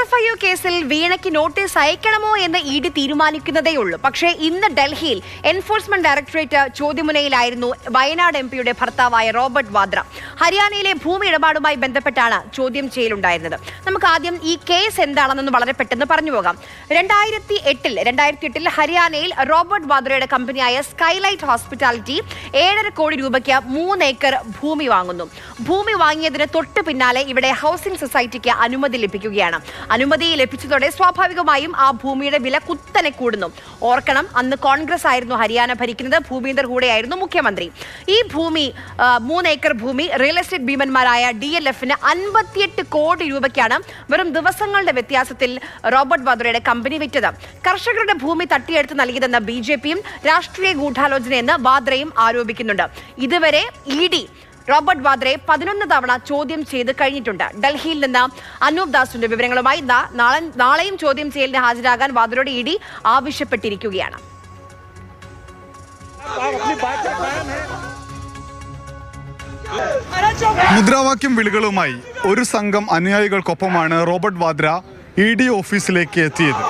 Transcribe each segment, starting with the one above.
F I U കേസിൽ വീണയ്ക്ക് notice അയക്കണമോ എന്ന് E D തീരുമാനിക്കുന്നതേയുള്ളൂ പക്ഷേ ഇന്ന് ഡൽഹിയിൽ എൻഫോഴ്സ്മെന്റ് ഡയറക്ടറേറ്റ് ചോദ്യമുനയിലായിരുന്നു വയനാട് എം പിയുടെ ഭർത്താവായ റോബർട്ട് വാദ്ര. ഹരിയാനയിലെ ഭൂമി ഇടപാടുമായി ബന്ധപ്പെട്ടാണ് ചോദ്യം ചെയ്യലുണ്ടായിരുന്നത്. നമുക്ക് ആദ്യം ഈ കേസ് എന്താണെന്നൊന്ന് വളരെ പെട്ടെന്ന് പറഞ്ഞു പോകാം. രണ്ടായിരത്തി എട്ടിൽ രണ്ടായിരത്തി എട്ടിൽ ഹരിയാനയിൽ റോബർട്ട് വാദ്രയുടെ കമ്പനിയായ സ്കൈലൈറ്റ് ഹോസ്പിറ്റാലിറ്റി ഏഴര കോടി രൂപയ്ക്ക് മൂന്ന് ഏക്കർ ഭൂമി വാങ്ങുന്നു. ഭൂമി വാങ്ങിയതിന് തൊട്ട് പിന്നാലെ ഇവിടെ ഹൗസിംഗ് സൊസൈറ്റിക്ക് അനുമതി ലഭിക്കുകയാണ്. അനുമതി ലഭിച്ചതോടെ സ്വാഭാവികമായും ആ ഭൂമിയുടെ വില കുത്തനെ കൂടുന്നു. ഓർക്കണം അന്ന് കോൺഗ്രസ് ആയിരുന്നു ഹരിയാന ഭരിക്കുന്നത്. ഭൂമീന്ദർ കൂടെയായിരുന്നു മുഖ്യമന്ത്രി. ഈ ഭൂമി മൂന്ന് ഏക്കർ ഭൂമി റിയൽ എസ്റ്റേറ്റ് ഭീമന്മാരായ ഡി എൽ എഫിന് അൻപത്തിയെട്ട് കോടി രൂപയ്ക്കാണ് വെറും ദിവസങ്ങളുടെ വ്യത്യാസത്തിൽ റോബർട്ട് വാദ്രയുടെ കമ്പനി വിറ്റത്. കർഷകരുടെ ഭൂമി തട്ടിയെടുത്ത് നൽകിയതെന്ന ബി ജെ പിയും രാഷ്ട്രീയ ഗൂഢാലോചനയെന്ന് വാദ്രയും ആരോപിക്കുന്നുണ്ട്. ഇതുവരെ ഇ ഡി റോബർട്ട് വാദ്രയെ പതിനൊന്ന് തവണ ചോദ്യം ചെയ്ത് കഴിഞ്ഞിട്ടുണ്ട്. ഡൽഹിയിൽ നിന്ന് അനൂപ് ദാസിന്റെ വിവരങ്ങളുമായി നാളെ നാളെയും ചോദ്യം ചെയ്യലിന് ഹാജരാകാൻ വാദ്രയുടെ ഇ ഡി ആവശ്യപ്പെട്ടിരിക്കുകയാണ്. മുദ്രാവാക്യം വിളികളുമായി ഒരു സംഘം അനുയായികൾക്കൊപ്പമാണ് റോബർട്ട് വാദ്ര ഇ ഡി ഓഫീസിലേക്ക് എത്തിയത്.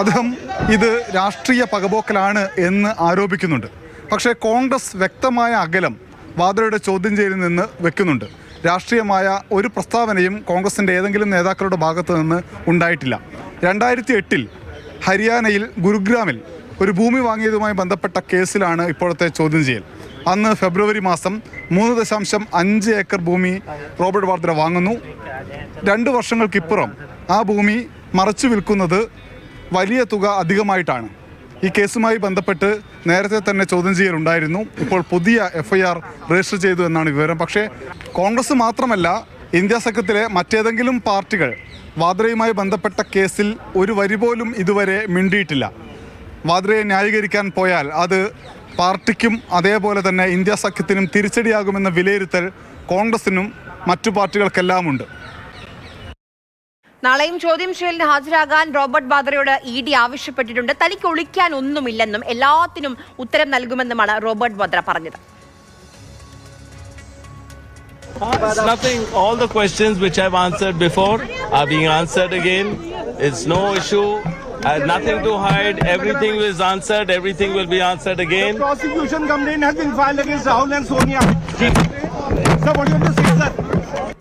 അദ്ദേഹം ഇത് രാഷ്ട്രീയ പകപോക്കലാണ് എന്ന് ആരോപിക്കുന്നുണ്ട്. പക്ഷേ കോൺഗ്രസ് വ്യക്തമായ അകലം വാദ്രയുടെ ചോദ്യം ചെയ്യലിൽ നിന്ന് വെക്കുന്നുണ്ട്. രാഷ്ട്രീയമായ ഒരു പ്രസ്താവനയും കോൺഗ്രസിന്റെ ഏതെങ്കിലും നേതാക്കളുടെ ഭാഗത്തു നിന്ന് ഉണ്ടായിട്ടില്ല. രണ്ടായിരത്തി എട്ടിൽ ഹരിയാനയിൽ ഗുരുഗ്രാമിൽ ഒരു ഭൂമി വാങ്ങിയതുമായി ബന്ധപ്പെട്ട കേസിലാണ് ഇപ്പോഴത്തെ ചോദ്യം ചെയ്യൽ. അന്ന് ഫെബ്രുവരി മാസം മൂന്ന് ദശാംശം അഞ്ച് ഏക്കർ ഭൂമി റോബർട്ട് വാദ്ര വാങ്ങുന്നു. രണ്ട് വർഷങ്ങൾക്കിപ്പുറം ആ ഭൂമി മറച്ചു വിൽക്കുന്നത് വലിയ തുക അധികമായിട്ടാണ്. ഈ കേസുമായി ബന്ധപ്പെട്ട് നേരത്തെ തന്നെ ചോദ്യം ചെയ്യലുണ്ടായിരുന്നു. ഇപ്പോൾ പുതിയ എഫ്ഐആർ രജിസ്റ്റർ ചെയ്തു എന്നാണ് വിവരം. പക്ഷേ കോൺഗ്രസ് മാത്രമല്ല ഇന്ത്യ സഖ്യത്തിലെ മറ്റേതെങ്കിലും പാർട്ടികൾ വാദ്രയുമായി ബന്ധപ്പെട്ട കേസിൽ ഒരു വരി പോലും ഇതുവരെ മിണ്ടിയിട്ടില്ല. വാദ്രയെ ന്യായീകരിക്കാൻ പോയാൽ അത് പാർട്ടിക്കും അതേപോലെ തന്നെ ഇന്ത്യ സഖ്യത്തിനും തിരിച്ചടിയാകുമെന്ന വിലയിരുത്തൽ കോൺഗ്രസിനും മറ്റു പാർട്ടികൾക്കെല്ലാം ഉണ്ട് നാളെയും ചോദ്യം ചെയ്യലിന് ഹാജരാകാൻ റോബർട്ട് വാദ്രയോട് ഇ ഡി ആവശ്യപ്പെട്ടിട്ടുണ്ട് തനിക്ക് ഒളിക്കാൻ ഒന്നുമില്ലെന്നും എല്ലാത്തിനും ഉത്തരം നൽകുമെന്നുമാണ് റോബർട്ട് വാദ്ര പറഞ്ഞത് It's nothing. All the questions which I've answered before are being answered again. It's no issue. I have nothing to hide. Everything is answered. Everything will be answered again. prosecution complaint has been filed against Rahul and Sonia. Sir, what do you have to say, sir?